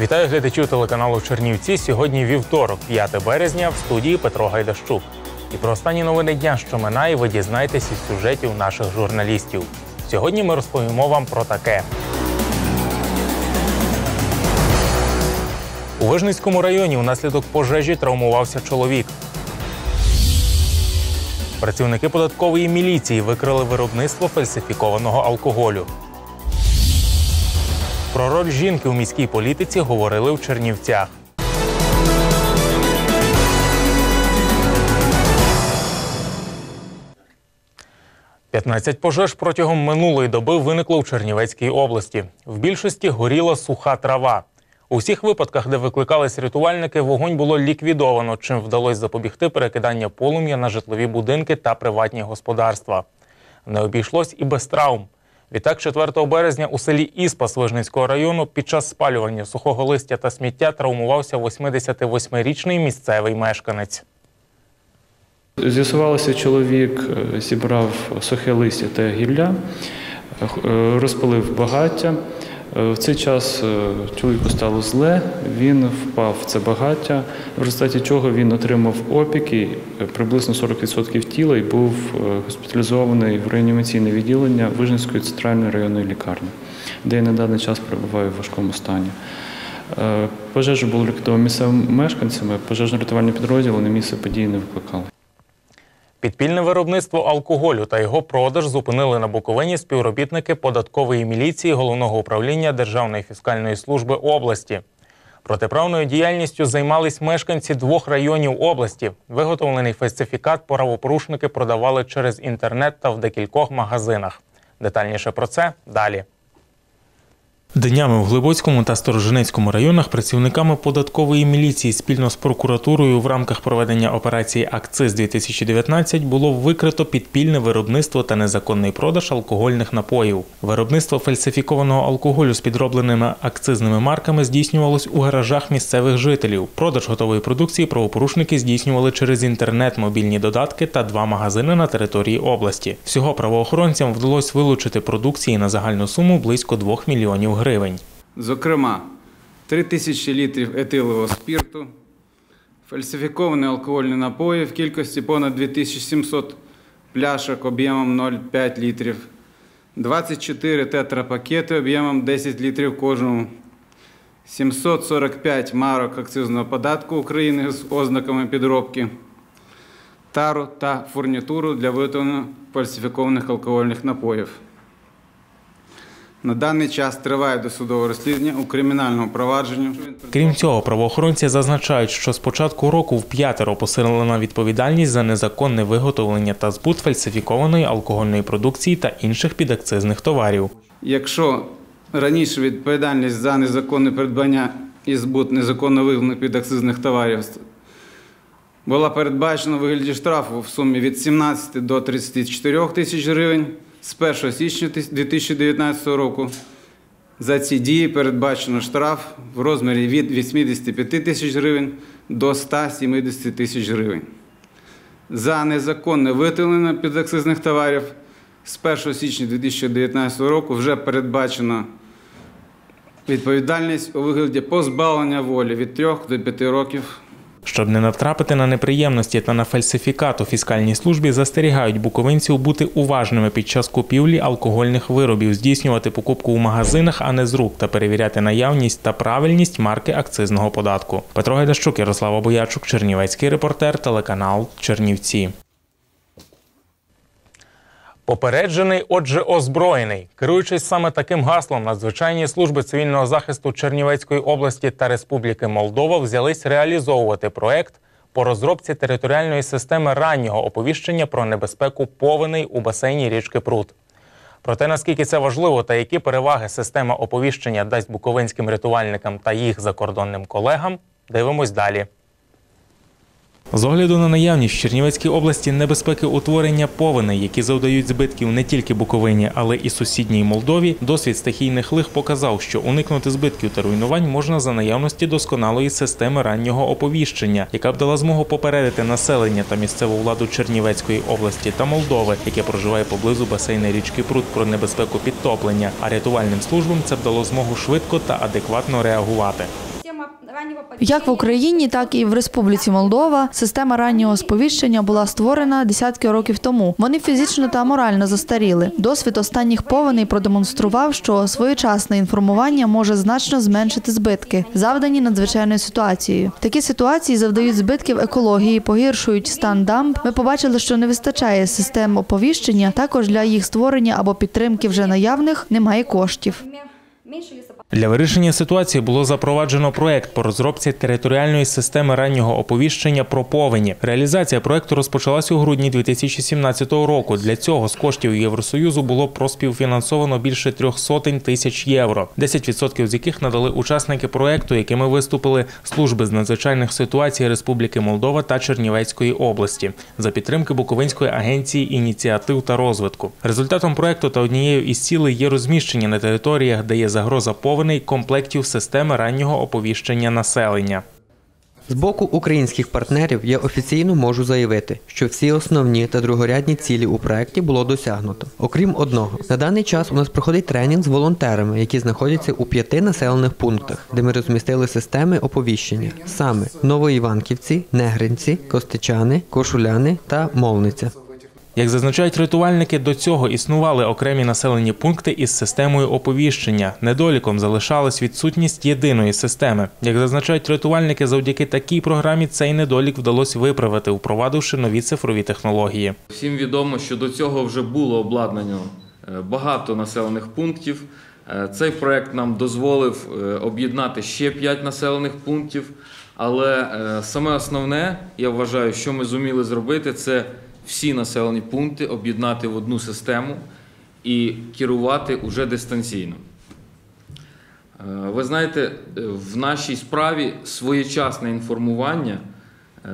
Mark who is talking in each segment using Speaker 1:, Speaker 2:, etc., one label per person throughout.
Speaker 1: Вітаю глядачів телеканалу Чернівці. Сьогодні вівторок, 5 березня, в студії Петро Гайдащук. І про останні новини дня, що минає, ви дізнаєтесь із сюжетів наших журналістів. Сьогодні ми розповімо вам про таке. У Вижницькому районі унаслідок пожежі травмувався чоловік. Працівники податкової міліції викрили виробництво фальсифікованого алкоголю. Про роль жінки у міській політиці говорили в Чернівцях. П'ятнадцять пожеж протягом минулої доби виникло в Чернівецькій області. В більшості горіла суха трава. У всіх випадках, де викликались рятувальники, вогонь було ліквідовано, чим вдалося запобігти перекидання полум'я на житлові будинки та приватні господарства. Не обійшлось і без травм. Відтак, 4 березня у селі Іспас Вижницького району під час спалювання сухого листя та сміття травмувався 88-річний місцевий мешканець.
Speaker 2: З'ясувалося, чоловік е, зібрав сухе листя та гілля, е, розпалив багаття. Е, В цей час е, чоловіку стало зле, він впав в це багаття, в результаті чого він отримав опіки е, приблизно 40% тіла і був госпіталізований в реанімаційне відділення Вижницької центральної районної лікарні, де на даний час перебуваю в важкому стані. Пожежу було ліквідовано місцевими мешканцями, пожежно-рятувальні підрозділи на місце події не викликали.
Speaker 1: Підпільне виробництво алкоголю та його продаж зупинили на Буковині співробітники податкової міліції головного управління Державної фіскальної служби області. Протиправною діяльністю займались мешканці двох районів області. Виготовлений фальсифікат правопорушники продавали через інтернет та в декількох магазинах. Детальніше про це далі. Днями в Глибоцькому та Сторожинецькому районах працівниками податкової міліції спільно з прокуратурою в рамках проведення операції Акциз 2019 було викрито підпільне виробництво та незаконний продаж алкогольних напоїв. Виробництво фальсифікованого алкоголю з підробленими акцизними марками здійснювалось у гаражах місцевих жителів. Продаж готової продукції правопорушники здійснювали через інтернет, мобільні додатки та два магазини на території області. Всього правоохоронцям вдалося вилучити продукції на загальну суму близько 2 мільйонів гривень.
Speaker 3: Зокрема, 3 тисячі літрів етилового спірту, фальсифіковані алкогольні напої в кількості понад 2700 пляшок об'ємом 0,5 літрів, 24 тетрапакети об'ємом 10 літрів кожному, 745 марок акцизного податку України з ознаками підробки, тару та фурнітуру для виготовлення фальсифікованих алкогольних напоїв. На даний час триває досудове розслідування у кримінальному провадженні.
Speaker 1: Крім цього, правоохоронці зазначають, що з початку року в п'ятеро посилена відповідальність за незаконне виготовлення та збут фальсифікованої алкогольної продукції та інших підакцизних товарів.
Speaker 3: Якщо раніше відповідальність за незаконне придбання і збут незаконно вигнаних підакцизних товарів була передбачена у вигляді штрафу в сумі від 17 до 34 тисяч гривень з 1 січня 2019 року. За ці дії передбачено штраф в розмірі від 85 тисяч гривень до 170 тисяч гривень. За незаконне виготовлення підакцизних товарів з 1 січня 2019 року вже передбачено відповідальність у вигляді позбавлення волі від 3 до 5 років
Speaker 1: Щоб не натрапити на неприємності та на фальсифікат у фіскальній службі, застерігають буковинців бути уважними під час купівлі алкогольних виробів, здійснювати покупку у магазинах, а не з рук, та перевіряти наявність та правильність марки акцизного податку. Петро Гайдащук, Ярослава Боячук, Чернівецький репортер, телеканал Чернівці. Попереджений, отже, озброєний. Керуючись саме таким гаслом, надзвичайні служби цивільного захисту Чернівецької області та Республіки Молдова взялись реалізовувати проект по розробці територіальної системи раннього оповіщення про небезпеку повеней у басейні річки Прут. Про те, наскільки це важливо та які переваги система оповіщення дасть буковинським рятувальникам та їх закордонним колегам, дивимось далі. З огляду на наявність в Чернівецькій області небезпеки утворення повеней, які завдають збитків не тільки Буковині, але і сусідній Молдові, досвід стихійних лих показав, що уникнути збитків та руйнувань можна за наявності досконалої системи раннього оповіщення, яка б дала змогу попередити населення та місцеву владу Чернівецької області та Молдови, яке проживає поблизу басейна річки Прут про небезпеку підтоплення. А рятувальним службам це б дало змогу швидко та адекватно реагувати.
Speaker 4: Як в Україні, так і в Республіці Молдова система раннього сповіщення була створена десятки років тому. Вони фізично та морально застаріли. Досвід останніх повеней продемонстрував, що своєчасне інформування може значно зменшити збитки, завдані надзвичайною ситуацією. Такі ситуації завдають збитків екології, погіршують стан дамб. Ми побачили, що не вистачає систем оповіщення. Також для їх створення або підтримки вже наявних немає коштів.
Speaker 1: Для вирішення ситуації було запроваджено проект по розробці територіальної системи раннього оповіщення про повені. Реалізація проекту розпочалась у грудні 2017 року. Для цього з коштів Євросоюзу було проспівфінансовано більше трьох сотень тисяч євро, 10% з яких надали учасники проекту, якими виступили служби з надзвичайних ситуацій Республіки Молдова та Чернівецької області за підтримки Буковинської агенції ініціатив та розвитку. Результатом проекту та однією із цілей є розміщення на територіях, де є загроза повеней, комплектів системи раннього оповіщення населення.
Speaker 5: З боку українських партнерів я офіційно можу заявити, що всі основні та другорядні цілі у проєкті було досягнуто. Окрім одного, на даний час у нас проходить тренінг з волонтерами, які знаходяться у п'яти населених пунктах, де ми розмістили системи оповіщення: саме Новоіванківці, Негринці, Костичани, Кошуляни та Молниця.
Speaker 1: Як зазначають рятувальники, до цього існували окремі населені пункти із системою оповіщення. Недоліком залишалась відсутність єдиної системи. Як зазначають рятувальники, завдяки такій програмі цей недолік вдалося виправити, впровадивши нові цифрові технології.
Speaker 6: Всім відомо, що до цього вже було обладнано е, багато населених пунктів. Е, Цей проект нам дозволив е, об'єднати ще 5 населених пунктів. Але саме основне, я вважаю, що ми зуміли зробити, це всі населені пункти об'єднати в одну систему і керувати уже дистанційно. Е, Ви знаєте, е, в нашій справі своєчасне інформування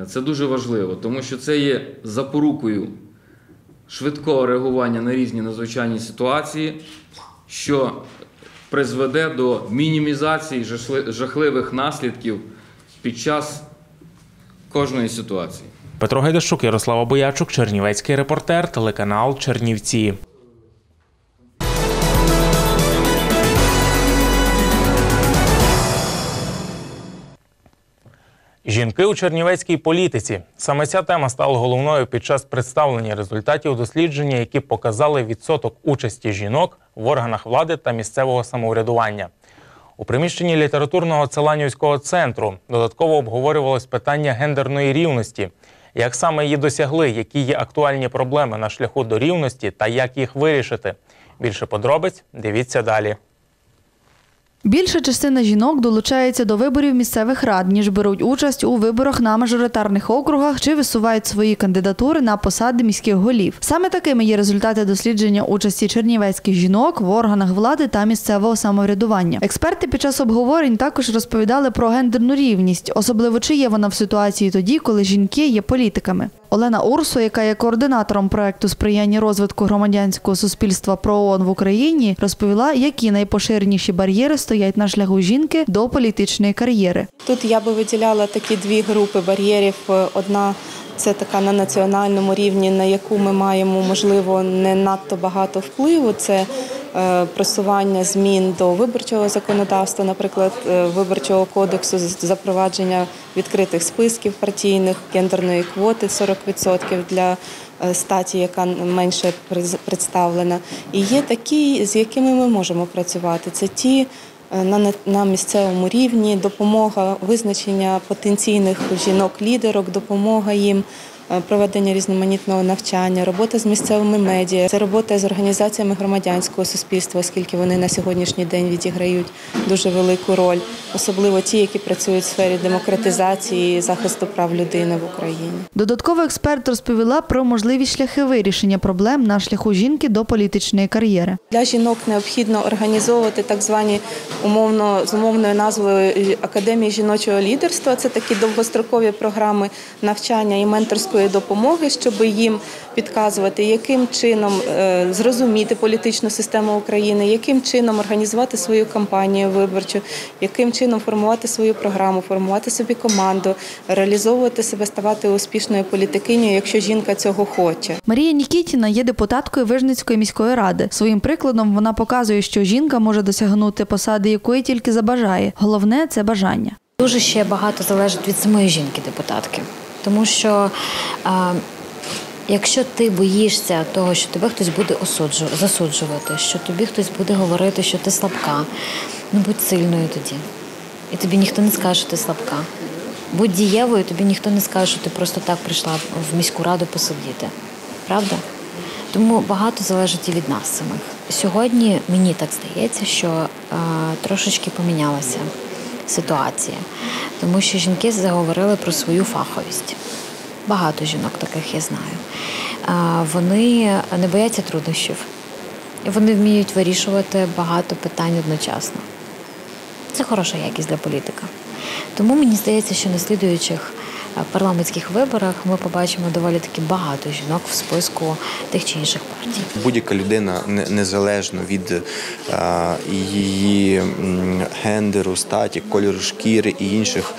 Speaker 6: е, це дуже важливо, тому що це є запорукою швидкого реагування на різні надзвичайні ситуації, що призведе до мінімізації жахливих наслідків під час кожної ситуації.
Speaker 1: Петро Гайдашук, Ярослава Боячук, Чернівецький репортер, телеканал Чернівці. Жінки у чернівецькій політиці. Саме ця тема стала головною під час представлення результатів дослідження, які показали відсоток участі жінок в органах влади та місцевого самоврядування. У приміщенні літературного Целанівського центру додатково обговорювалось питання гендерної рівності, як саме її досягли, які є актуальні проблеми на шляху до рівності та як їх вирішити. Більше подробиць дивіться далі.
Speaker 4: Більша частина жінок долучається до виборів місцевих рад, ніж беруть участь у виборах на мажоритарних округах чи висувають свої кандидатури на посади міських голів. Саме такими є результати дослідження участі чернівецьких жінок в органах влади та місцевого самоврядування. Експерти під час обговорень також розповідали про гендерну рівність, особливо чи є вона в ситуації тоді, коли жінки є політиками. Олена Урсу, яка є координатором проекту сприяння розвитку громадянського суспільства про ООН в Україні, розповіла, які найпоширеніші бар'єри стоять на шляху жінки до політичної кар'єри.
Speaker 7: Тут я би виділяла такі дві групи бар'єрів. Одна це така на національному рівні, на яку ми маємо можливо не надто багато впливу. Це е, просування змін до виборчого законодавства, наприклад, е, виборчого кодексу, запровадження відкритих списків партійних, гендерної квоти 40% для е, статі, яка менше представлена. І є такі, з якими ми можемо працювати. Це ті на, на- місцевому рівні, допомога визначення потенційних жінок-лідерок, допомога їм. е, проведення різноманітного навчання, робота з місцевими медіа, це робота з організаціями громадянського суспільства, оскільки вони на сьогоднішній день відіграють дуже велику роль, особливо ті, які працюють в сфері демократизації і захисту прав людини в Україні.
Speaker 4: Додатково експерт розповіла про можливі шляхи вирішення проблем на шляху жінки до політичної кар'єри.
Speaker 7: Для жінок необхідно організовувати так звані умовно з умовною назвою Академії жіночого лідерства. Це такі довгострокові програми навчання і менторської допомоги, щоб їм підказувати, яким чином е, зрозуміти політичну систему України, яким чином організувати свою кампанію виборчу, яким чином формувати свою програму, формувати собі команду, реалізовувати себе, ставати успішною політикинею, якщо жінка цього хоче.
Speaker 4: Марія Нікітіна є депутаткою Вижницької міської ради. Своїм прикладом вона показує, що жінка може досягнути посади, якої тільки забажає. Головне це бажання.
Speaker 8: Дуже ще багато залежить від самої жінки-депутатки. Тому що а, якщо ти боїшся того, що тебе хтось буде осуджу- засуджувати, що тобі хтось буде говорити, що ти слабка, ну будь сильною тоді. І тобі ніхто не скаже, що ти слабка. Будь дієвою, тобі ніхто не скаже, що ти просто так прийшла в міську раду посидіти. Правда? Тому багато залежить і від нас самих. Сьогодні мені так здається, що е, трошечки помінялася ситуація, тому що жінки заговорили про свою фаховість. Багато жінок таких я знаю. Вони не бояться труднощів, вони вміють вирішувати багато питань одночасно. Це хороша якість для політика. Тому мені здається, що на слідуючих е, парламентських виборах ми побачимо доволі таки багато жінок в списку тих чи інших партій.
Speaker 9: Будь-яка людина не- незалежно від е, її гендеру, статі, кольору шкіри і інших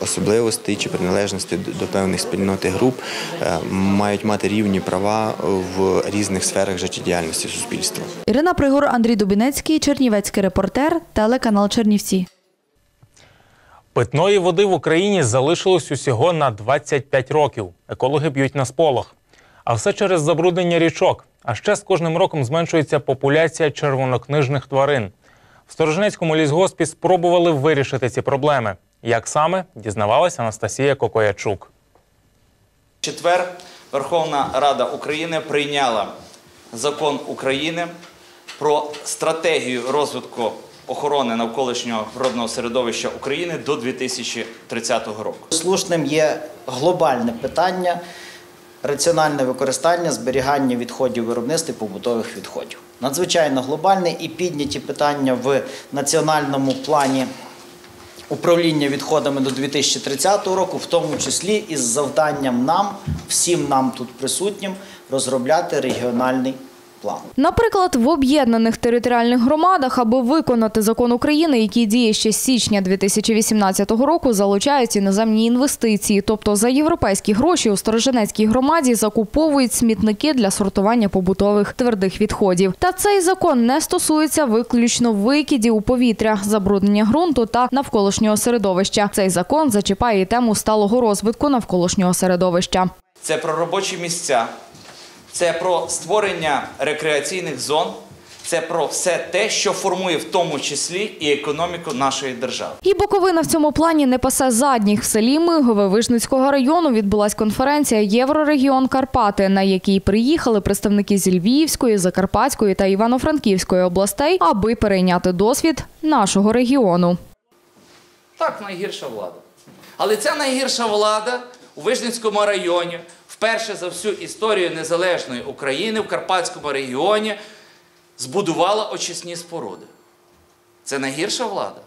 Speaker 9: особливостей чи приналежностей до, до певних спільнот і груп, е, мають мати рівні права в різних сферах життєдіяльності суспільства.
Speaker 4: Ірина Пригор, Андрій Дубінецький, Чернівецький репортер, телеканал Чернівці.
Speaker 1: Питної води в Україні залишилось усього на 25 років. Екологи б'ють на сполох. А все через забруднення річок. А ще з кожним роком зменшується популяція червонокнижних тварин. В Сторожинецькому лісгоспі спробували вирішити ці проблеми. Як саме дізнавалася Анастасія Кокоячук.
Speaker 10: Четвер Верховна Рада України прийняла закон України про стратегію розвитку охорони навколишнього природного середовища України до 2030 року.
Speaker 11: Слушним є глобальне питання раціональне використання, зберігання відходів виробництва і побутових відходів. Надзвичайно глобальне і підняті питання в національному плані управління відходами до 2030 року, в тому числі із завданням нам, всім нам тут присутнім, розробляти регіональний план.
Speaker 12: Наприклад, в об'єднаних територіальних громадах, аби виконати закон України, який діє ще з січня 2018 року, залучають іноземні інвестиції. Тобто за європейські гроші у Сторожинецькій громаді закуповують смітники для сортування побутових твердих відходів. Та цей закон не стосується виключно викидів у повітря, забруднення ґрунту та навколишнього середовища. Цей закон зачіпає і тему сталого розвитку навколишнього середовища.
Speaker 10: Це про робочі місця, це про створення рекреаційних зон, це про все те, що формує в тому числі і економіку нашої держави.
Speaker 12: І Буковина в цьому плані не пасе задніх. В селі Мигове Вижницького району відбулась конференція Єврорегіон Карпати, на якій приїхали представники зі Львівської, Закарпатської та Івано-Франківської областей, аби перейняти досвід нашого регіону.
Speaker 10: Так, найгірша влада. Але ця найгірша влада у Вижницькому районі вперше за всю історію незалежної України в Карпатському регіоні збудувала очисні споруди. Це найгірша влада.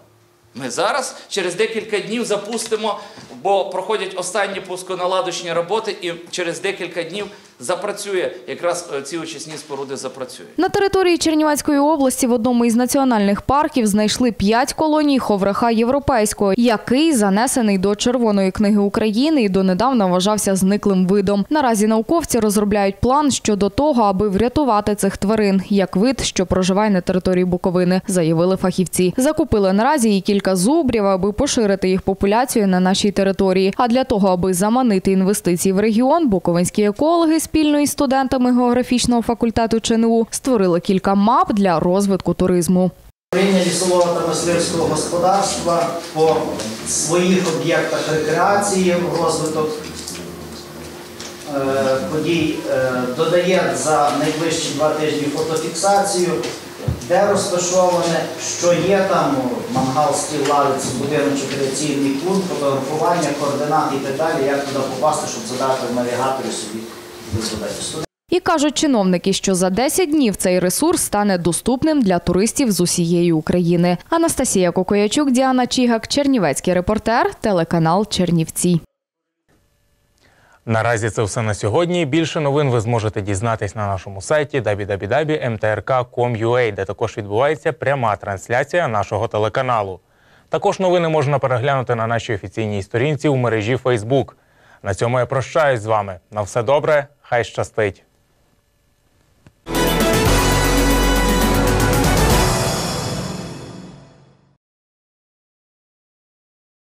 Speaker 10: Ми зараз через декілька днів запустимо, бо проходять останні пусконаладочні роботи, і через декілька днів запрацює якраз е, ці очисні споруди запрацюють.
Speaker 12: На території Чернівецької області в одному із національних парків знайшли п'ять колоній ховраха європейського, який занесений до Червоної книги України і донедавна вважався зниклим видом. Наразі науковці розробляють план щодо того, аби врятувати цих тварин, як вид, що проживає на території Буковини, заявили фахівці. Закупили наразі і кілька зубрів, аби поширити їх популяцію на нашій території. А для того, аби заманити інвестиції в регіон, буковинські екологи спільно із студентами географічного факультету ЧНУ створили кілька мап для розвитку туризму.
Speaker 11: Управління лісового та мисливського господарства по своїх об'єктах рекреації, розвиток е, подій е, додає за найближчі два тижні фотофіксацію, де розташоване, що є там, мангал, стіл, лавиці, будиночок, реакційний пункт, фотографування, координати і так далі, як туди попасти, щоб задати в навігаторі собі.
Speaker 12: І кажуть чиновники, що за 10 днів цей ресурс стане доступним для туристів з усієї України. Анастасія Кокоячук, Діана Чігак, Чернівецький репортер, телеканал Чернівці.
Speaker 1: Наразі це все на сьогодні. Більше новин ви зможете дізнатись на нашому сайті www.mtrk.com.ua, де також відбувається пряма трансляція нашого телеканалу. Також новини можна переглянути на нашій офіційній сторінці у мережі Facebook. На цьому я прощаюсь з вами. На все добре, хай щастить!